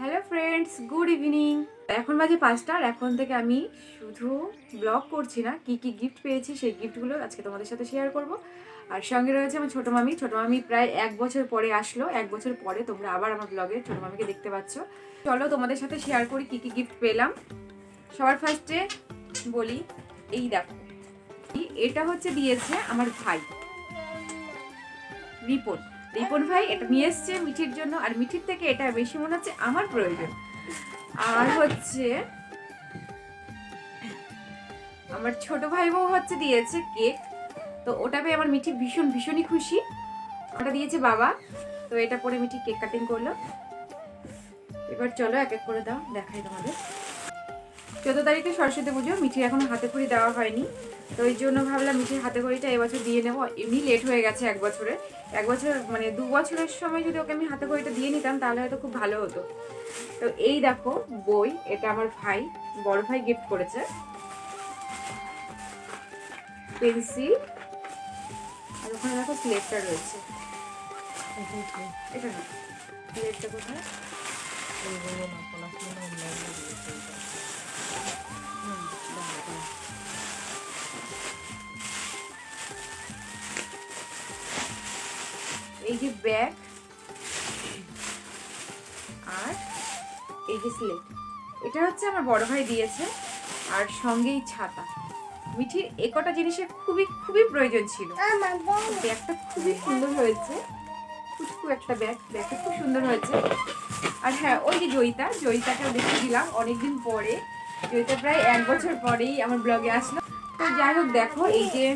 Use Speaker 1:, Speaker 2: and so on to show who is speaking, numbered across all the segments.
Speaker 1: Hello friends good evening এখন বাজে পাঁচটার এখন থেকে আমি শুধু ব্লগ করছি না, কি কি গিফট পেয়েছি সেই গিফটগুলো আজকে তোমাদের সাথে শেয়ার করব। আর সঙ্গে রয়েছে আমার ছোটো মামি। ছোটো মামি প্রায় এক বছর পরে আসলো। এক বছর পরে তোমরা আবার আমার ব্লগে ছোটো মামিকে দেখতে পাচ্ছ। চলো তোমাদের সাথে শেয়ার করি কি কি গিফট পেলাম। সবার ফার্স্টে বলি, এই দেখো। এটা হচ্ছে দিয়েছে আমার ভাই, রিপন। রিপন ভাই, এটা নিয়ে এসছে মিঠির জন্য, আর মিঠির থেকে এটা বেশি মনে হচ্ছে আমার প্রয়োজন। আর হচ্ছে, আমার ছোট ভাই বউ হচ্ছে দিয়েছে কেক। তো ওটা পেয়ে আমার মিঠি ভীষণ, ভীষণই খুশি। ওটা দিয়েছে বাবা। তো এটা পরে মিঠি কেক কাটিং করল। এবার চলো এক এক করে দাও, দেখাই তোমাদের। চোদ্দ তারিখে সরস্বতী পুজো মিঠির এখনও হাতে খড়ি দেওয়া হয়নি। তো ওই জন্য ভাবলাম মিঠির হাতে খড়িটা এবছর দিয়ে নেব। এমনি লেট হয়ে গেছে এক বছরে। এক বছর মানে দু বছরের সময় যদি ওকে আমি হাতে খড়িটা দিয়ে নিতাম, তাহলে হয়তো খুব ভালো হতো। তো এই দেখো, বই, এটা আমার ভাই, বড় ভাই গিফট করেছে। পেন্সিল, আর ওখানে দেখো স্লেটটা রয়েছে। এটা না স্লেটটা কোথায়? এই যে ব্যাগ আর এই যে স্লেট এটা হচ্ছে আমার বড় ভাই দিয়েছে আর সঙ্গেই ছাতা। মিঠির একটা জিনিসের খুবই খুবই প্রয়োজন ছিল। ব্যাগটা খুবই সুন্দর হয়েছে। খুব একটা ব্যাগ ব্যাগটা খুব সুন্দর হয়েছে। আর হ্যাঁ ওই যে জয়িতা জয়িতাকেও দেখে দিলাম অনেকদিন পরে। জয়িতা প্রায় এক বছর পরেই আমার ব্লগে আসলো। তো যাই হোক দেখো এই যে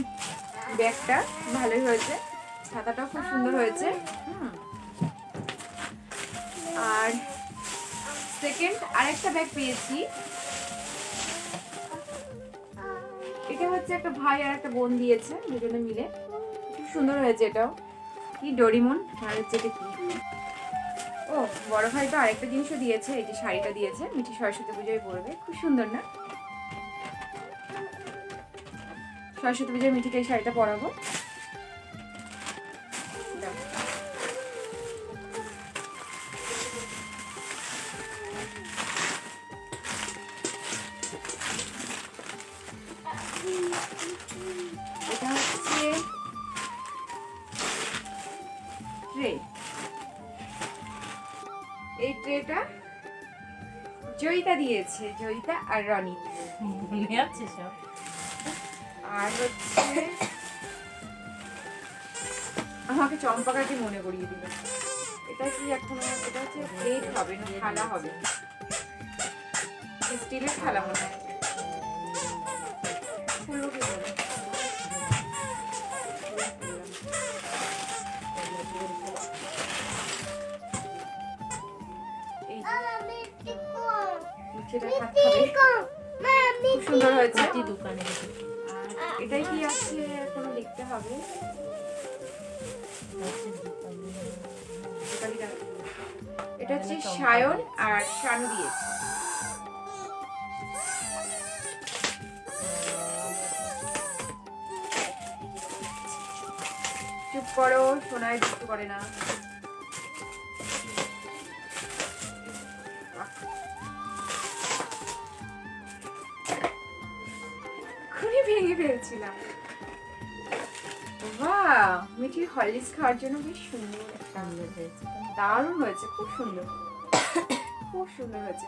Speaker 1: ব্যাগটা ভালোই হয়েছে। ছাতাটাও খুব সুন্দর হয়েছে। আর সেকেন্ড আরেকটা ব্যাগ পেয়েছি। এটা হচ্ছে একটা ভাই আর একটা বোন দিয়েছে, দুজনে মিলে। খুব সুন্দর হয়েছে এটাও। কি ডোরিমন? আর হচ্ছে এটা কি? ও, বড় ভাই তো আরেকটা জিনিসও দিয়েছে, এই যে শাড়িটা দিয়েছে, মিঠি সরস্বতী পুজোয় পরবে। খুব সুন্দর না? সরস্বতী পুজোয় মিঠিকে এই শাড়িটা পরাবো। ট্রে এই ট্রেটা জয়িতা দিয়েছে জয়িতা আর রনি
Speaker 2: ভুলে যাচ্ছে সব।
Speaker 1: আর হচ্ছে আমাকে চম্পাকাকে মনে করিয়ে দিল এটা কি এখন এটা হচ্ছে প্লেট হবে না থালা হবে? স্টিলের থালা মনে হয়। নিচেটা ভাত খাবে। খুব সুন্দর হয়েছে
Speaker 2: দোকানে।
Speaker 1: এটাই কি আছে? এখনও দেখতে হবে। এটা হচ্ছে সায়ন আর শানু দিয়েছে চুপ করো সোনায় দুষ্টু করে না। ভেঙে ফেলছিলাম। বাহ মিঠির হরলিক্স খাওয়ার জন্য বেশ সুন্দর একটা
Speaker 2: সুন্দর হয়েছে।
Speaker 1: দারুণ হয়েছে খুব সুন্দর। খুব সুন্দর হয়েছে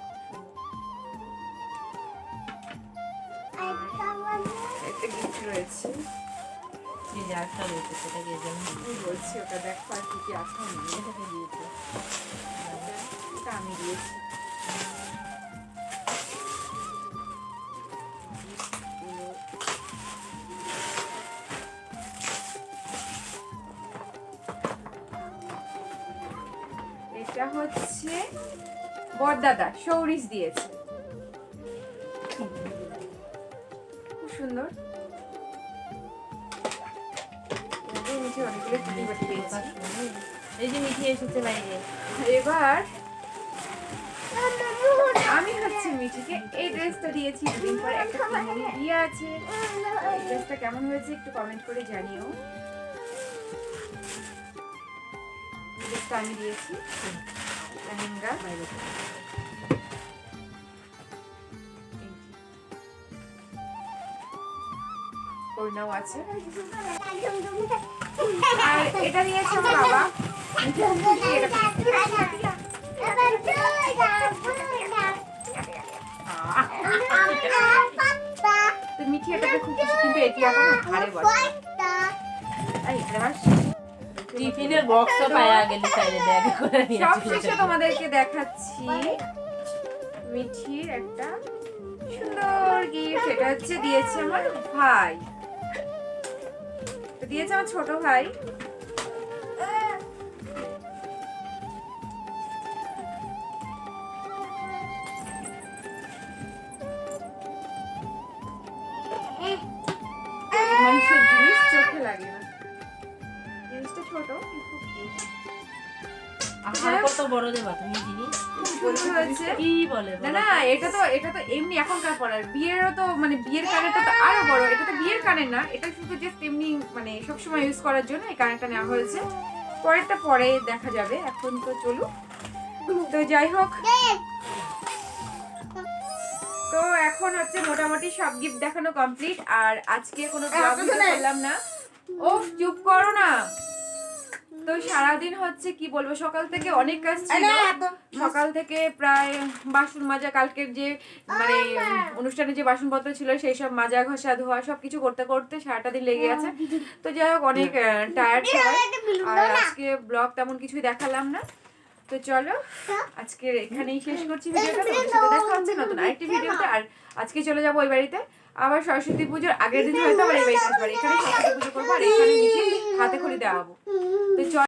Speaker 1: একটা গিফট রয়েছে।
Speaker 2: যে আরেকটা রয়েছে, সেটা দিয়ে যেমন
Speaker 1: আমি বলছি ওটা দেখো আর কি কি আছে। আমি নিয়ে
Speaker 2: এটাকে
Speaker 1: আমি দিয়েছি। এটা হচ্ছে বরদাদা সৌরিশ দিয়েছে। খুব সুন্দর। নিচে অনেকগুলো কুটি বাটি পেয়েছি।
Speaker 2: এই যে মিঠি এসেছে বাইরে
Speaker 1: এবার আমি হচ্ছে মিঠিকে এই ড্রেসটা দিয়েছি দুদিন পরে। একটা ফ্যামিলি আছে। এই ড্রেসটা কেমন হয়েছে একটু কমেন্ট করে জানিও। ড্রেসটা আমি দিয়েছি। লেহেঙ্গা।
Speaker 2: বাইরে
Speaker 1: আছে। আর এটা নিয়েছে আমার বাবা। মিঠি এটাতে খুব খুশি কিন্তু এটি এখন ঘাড়ে বসে এই
Speaker 2: টিফিনের বক্সও পায়া গেলি চাইলে ব্যাগে করে নিয়ে
Speaker 1: সব শেষে তোমাদেরকে দেখাচ্ছি মিঠির একটা সুন্দর গিফট এটা হচ্ছে দিয়েছে আমার ভাই। দিয়েছে আমার ছোট ভাই। মানুষের জিনিস চোখে লাগে না। ছোট কিন্তু খুব cute।
Speaker 2: আমার কত বড় দেবা তুমি জিনিস?
Speaker 1: সুন্দর হয়েছে।
Speaker 2: কি বলে
Speaker 1: না
Speaker 2: বলো?
Speaker 1: না
Speaker 2: তো?
Speaker 1: এটা তো এটা তো এমনি এখনকার পড়ার বিয়েরও তো মানে বিয়ের কানেরটা তো আরও বড়। এটা তো বিয়ের কানের না এটা শুধু জাস্ট এমনি মানে সবসময় ইউজ করার জন্য এই কানেরটা নেওয়া হয়েছে। পরেরটা পরে দেখা যাবে এখন তো চলুক। তো যাই হোক। তো এখন হচ্ছে মোটামুটি সব গিফট দেখানো কমপ্লিট আর আজকে কোনো করলাম না। ও চুপ করো না। তো সারাদিন হচ্ছে কি বলব সকাল থেকে অনেক কাজ ছিল। সকাল থেকে প্রায় বাসন মাজা কালকের যে মানে অনুষ্ঠানে যে বাসনপত্র ছিল সেই সব মাজা ঘষা ধোয়া সব কিছু করতে করতে সারাটা দিন লেগে গেছে। তো যাই হোক অনেক টায়ার্ড সবাই। আর আজকে ব্লগ তেমন কিছুই দেখালাম না। তো চলো আজকে এখানেই শেষ করছি ভিডিওটা। তোমাদের সাথে দেখা হচ্ছে নতুন আরেকটি ভিডিওতে। আর আজকে চলে যাব ওই বাড়িতে। আবার সরস্বতী পুজোর আগের দিন হয়তো আবার এই বাড়িতে। এখানে সরস্বতী পুজো করব। আর এখানে নিচে হাতে খড়ি দেওয়া হব। তো চল